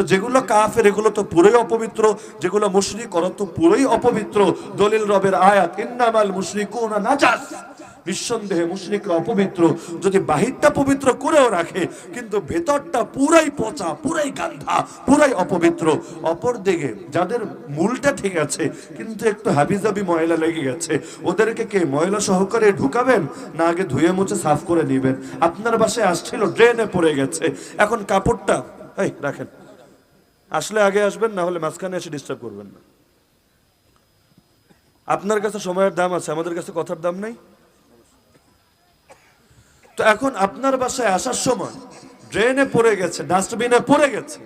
তো যেগুলো কাফের, এগুলো তো পুরোই অপবিত্র, যেগুলো মুশরিক, ওরা তো পুরোই অপবিত্র। দলিল রবের আয়াত, ইন্নামাল মুশরিকুনা নাজাস। নিঃসন্দেহে মুশরিকরা অপবিত্র। যদি বাহিরটা পবিত্র করেও রাখে, কিন্তু ভেতরটা পুরাই পচা, পুরাই গান্ধা, পুরাই অপবিত্র। অপর দিকে যাদের মূলটা ঠিক আছে, কিন্তু একটু হাবিজাবি ময়লা লেগে গেছে, ওদেরকে কে, ময়লা সহকারে ঢুকাবেন, না আগে ধুয়ে মুছে সাফ করে নেবেন? আপনার বাসায় আসছিল, ড্রেনে পড়ে গেছে। এখন কাপড়টা, এই, রাখেন। আসলে আগে আসবেন, না হলে মাঝখানে এসে ডিস্টার্ব করবেন না। আপনার কাছে সময়ের দাম আছে, আমাদের কাছে কথার দাম নেই। তো এখন আপনার বাসায় আসার সময় ড্রেনে পড়ে গেছে ডাস্টবিনে পড়ে গেছে।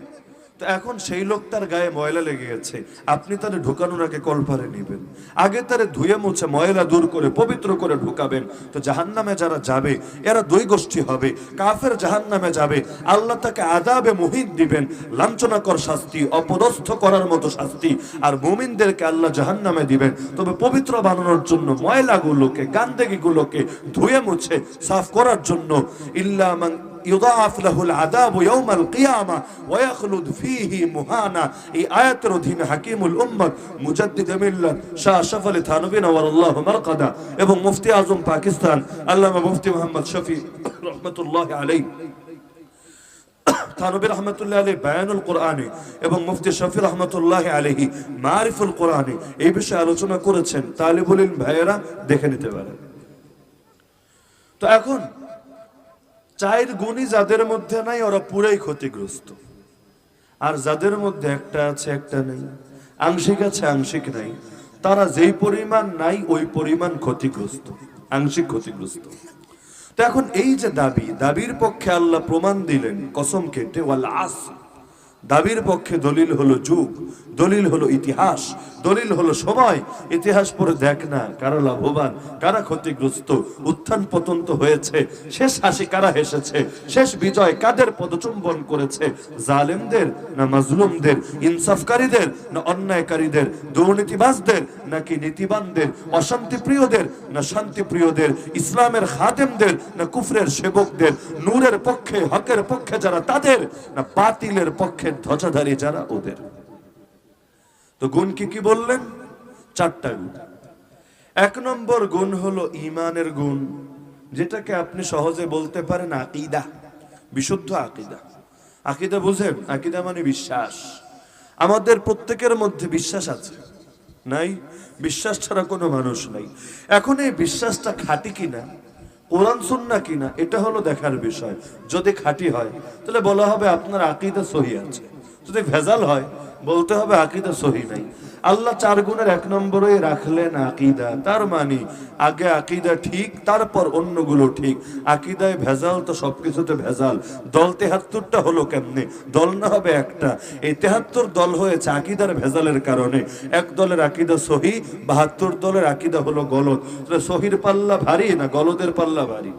তো এখন সেই লোকটার গায়ে ময়লা লেগে গেছে। আপনি তারে ঢুকানোর আগে কলপারে নেবেন। আগে তারে ধুয়ে মুছে ময়লা দূর করে, পবিত্র করে ঢুকাবেন। তো জাহান্নামে যারা যাবে, এরা দুই গোষ্ঠী হবে। কাফের জাহান্নামে যাবে। আল্লাহ তাকে আদাবে মুহিন দিবেন। লাঞ্ছনাকর শাস্তি, অপদস্থ করার মতো শাস্তি। আর মুমিনদেরকে আল্লাহ জাহান্নামে দিবেন। তবে পবিত্র বানানোর জন্য ময়লাগুলোকে, গান্দেগিগুলোকে ধুয়ে মুছে, সাফ করার জন্য ইল্লা ইউদাআফ লাহুল আযাবু ইয়াউমাল কিয়ামা ওয়া ইয়াখলুদ ফীহি মুহানা। এই আয়াতের অধীনে হাকিমুল উম্মত মুজাদ্দিদ মিল্লাত শাহ আশরাফ আলী থানভী নওয়ারাল্লাহু মারকাদা এবং মুফতি আজম পাকিস্তান আল্লামা মুফতি মোহাম্মদ শফি রহমাতুল্লাহ আলাইহি। থানবী রহমতুল্লাহ আলী বায়ানুল কোরআনে এবং মুফতি শফি রহমতুল্লাহ আলহি মারিফুল কোরআনে এই বিষয়ে আলোচনা করেছেন। তালিবুল ভাইয়েরা, দেখে নিতে পারেন। তো এখন চায়ের গুণই যাদের মধ্যে নাই, ওরা পুরাই ক্ষতিগ্রস্ত। আর যাদের মধ্যে একটা আছে, একটা নেই। আংশিক আছে, আংশিক নাই। তারা যেই পরিমাণ নাই, ওই পরিমাণ ক্ষতিগ্রস্ত, আংশিক ক্ষতিগ্রস্ত। তো এখন এই যে দাবি, দাবির পক্ষে আল্লাহ প্রমাণ দিলেন, কসম কেটে, ওয়াল আস। দাবির পক্ষে দলিল হলো যুগ, দলিল হলো ইতিহাস, দলিল হলো সময়। ইতিহাস পড়ে দেখ না, কারা লাভবান, কারা ক্ষতিগ্রস্ত, উত্থান পতন তো হয়েছে, শেষ হাসি কারা হেসেছে, শেষ বিজয় কাদের পদচুম্বন করেছে, জালেমদের না মাজলুমদের, ইনসাফকারীদের না অন্যায়কারীদের, দুর্নীতিবাজদের নাকি নীতিবানদের অশান্তি প্রিয়দের না শান্তি প্রিয়দের ইসলামের খাদেমদের না কুফরের সেবকদের, নূরের পক্ষে, হকের পক্ষে যারা তাদের, না বাতিলের পক্ষে ধ্বজাধারী যারা ওদের। তো গুণ কি কি বললেন? চারটা গুণ। এক নম্বর গুণ হলো ইমানের গুণ, যেটাকে আপনি সহজে বলতে পারেন আকিদা, বিশুদ্ধ আকিদা। আকিদা বুঝেন? আকিদা মানে বিশ্বাস। আমাদের প্রত্যেকের মধ্যে বিশ্বাস আছে, নাই? বিশ্বাস ছাড়া কোনো মানুষ নাই। এখন এই বিশ্বাসটা খাঁটি কিনা? কোরআন সুন্না কিনা, এটা হলো দেখার বিষয়। যদি খাঁটি হয়, তাহলে বলা হবে আপনার আকিদা সহি আছে। যদি ভেজাল হয়, বলতে হবে আকিদা সহি নাই। আল্লাহ চার গুণের এক নম্বরে রাখলেন আকিদা। তার মানে আগে আকিদা ঠিক, তারপর অন্যগুলো ঠিক। আকিদায় ভেজাল তো সবকিছুতে ভেজাল। দল তেহাত্তরটা হলো কেমনে? দল না হবে একটা। এই তেহাত্তর দল হয়েছে আকিদার ভেজালের কারণে। এক দলের আকিদা সহি, বাহাত্তর দলের আকিদা হলো গলত। সহির পাল্লা ভারী না গলদের পাল্লা ভারী?